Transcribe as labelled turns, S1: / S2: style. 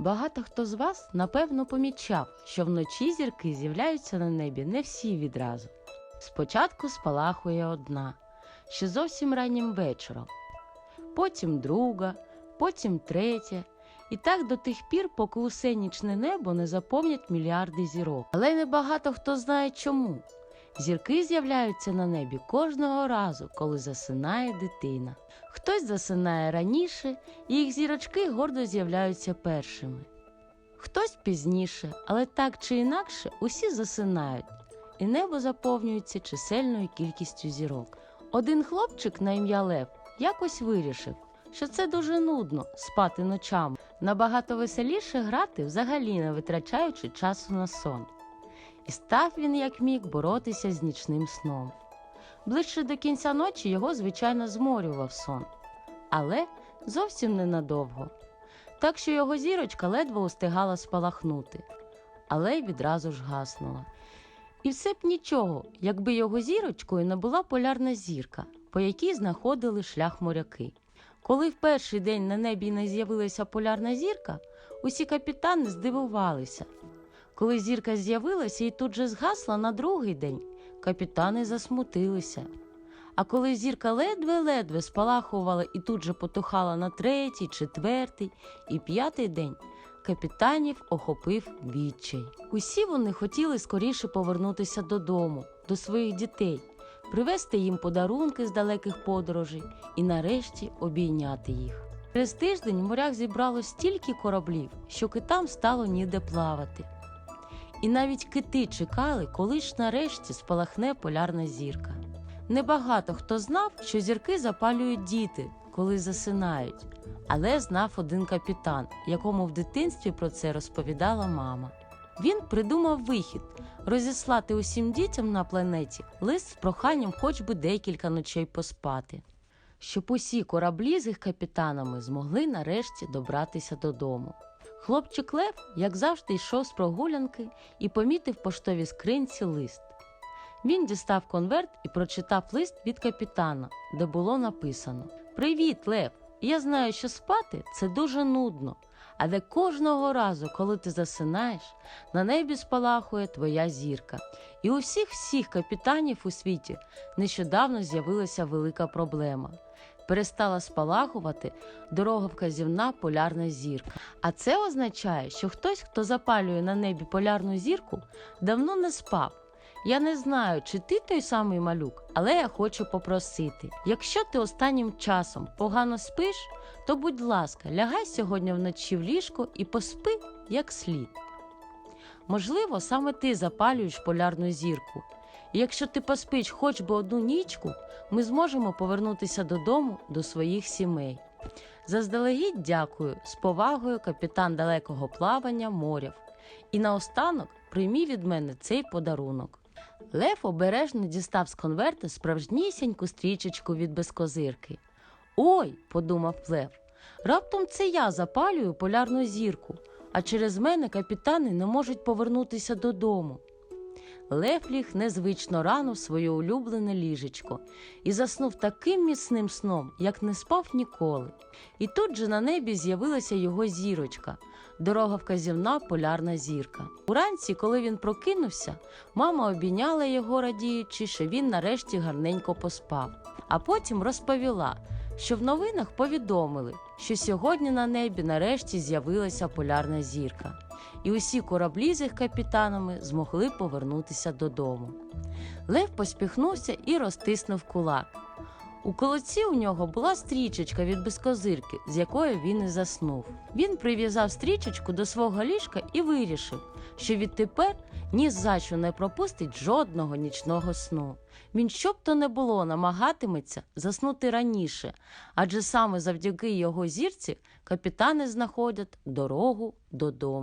S1: Багато хто з вас напевно помічав, що вночі зірки з'являються на небі не всі відразу. Спочатку спалахує одна, ще зовсім раннім вечором, потім друга, потім третя, і так до тих пір, поки усе нічне небо не заповнять мільярди зірок. Але небагато хто знає чому. Зірки з'являються на небі кожного разу, коли засинає дитина. Хтось засинає раніше, і їх зірочки гордо з'являються першими. Хтось пізніше, але так чи інакше усі засинають, і небо заповнюється чисельною кількістю зірок. Один хлопчик на ім'я Лев якось вирішив, що це дуже нудно спати ночами. Набагато веселіше грати, взагалі не витрачаючи часу на сон. І став він, як міг, боротися з нічним сном. Ближче до кінця ночі його, звичайно, зморював сон, але зовсім ненадовго. Так що його зірочка ледве устигала спалахнути, але й відразу ж гаснула. І все б нічого, якби його зірочкою не була полярна зірка, по якій знаходили шлях моряки. Коли в перший день на небі не з'явилася полярна зірка, усі капітани здивувалися. Коли зірка з'явилася і тут же згасла на другий день, капітани засмутилися. А коли зірка ледве-ледве спалахувала і тут же потухала на третій, четвертий і п'ятий день, капітанів охопив відчай. Усі вони хотіли скоріше повернутися додому, до своїх дітей, привезти їм подарунки з далеких подорожей і нарешті обійняти їх. Через тиждень в морях зібрало стільки кораблів, що китам стало ніде плавати. І навіть кити чекали, коли ж нарешті спалахне полярна зірка. Небагато хто знав, що зірки запалюють діти, коли засинають, але знав один капітан, якому в дитинстві про це розповідала мама. Він придумав вихід розіслати усім дітям на планеті лист з проханням хоч би декілька ночей поспати, щоб усі кораблі з їх капітанами змогли нарешті добратися додому. Хлопчик Лев, як завжди, йшов з прогулянки і помітив поштовій скринці лист. Він дістав конверт і прочитав лист від капітана, де було написано: Привіт, Лев! Я знаю, що спати це дуже нудно, але кожного разу, коли ти засинаєш, на небі спалахує твоя зірка. І у всіх всіх капітанів у світі нещодавно з'явилася велика проблема. Перестала спалахувати дороговказівна полярна зірка. А це означає, що хтось, хто запалює на небі полярну зірку, давно не спав. Я не знаю, чи ти той самий малюк, але я хочу попросити: якщо ти останнім часом погано спиш, то будь ласка, лягай сьогодні вночі в ліжко і поспи як слід. Можливо, саме ти запалюєш полярну зірку. Якщо ти поспиш хоч би одну нічку, ми зможемо повернутися додому до своїх сімей. Заздалегідь дякую з повагою капітан далекого плавання моряв. І наостанок приймі від мене цей подарунок. Лев обережно дістав з конверта справжнісіньку стрічечку від безкозирки. Ой, подумав Лев, раптом це я запалюю полярну зірку, а через мене капітани не можуть повернутися додому. Лев незвично рано своє улюблене ліжечко і заснув таким міцним сном, як не спав ніколи. І тут же на небі з'явилася його зірочка, дорога вказівна полярна зірка. Уранці, коли він прокинувся, мама обійняла його, радіючи, що він нарешті гарненько поспав, а потім розповіла, що в новинах повідомили, що сьогодні на небі нарешті з'явилася полярна зірка і усі кораблі з їх капітанами змогли повернутися додому. Лев поспіхнувся і розтиснув кулак. У колоці у нього була стрічечка від безкозирки, з якою він і заснув. Він прив'язав стрічечку до свого ліжка і вирішив, що відтепер ні за що не пропустить жодного нічного сну. Він щоб то не було намагатиметься заснути раніше, адже саме завдяки його зірці капітани знаходять дорогу додому.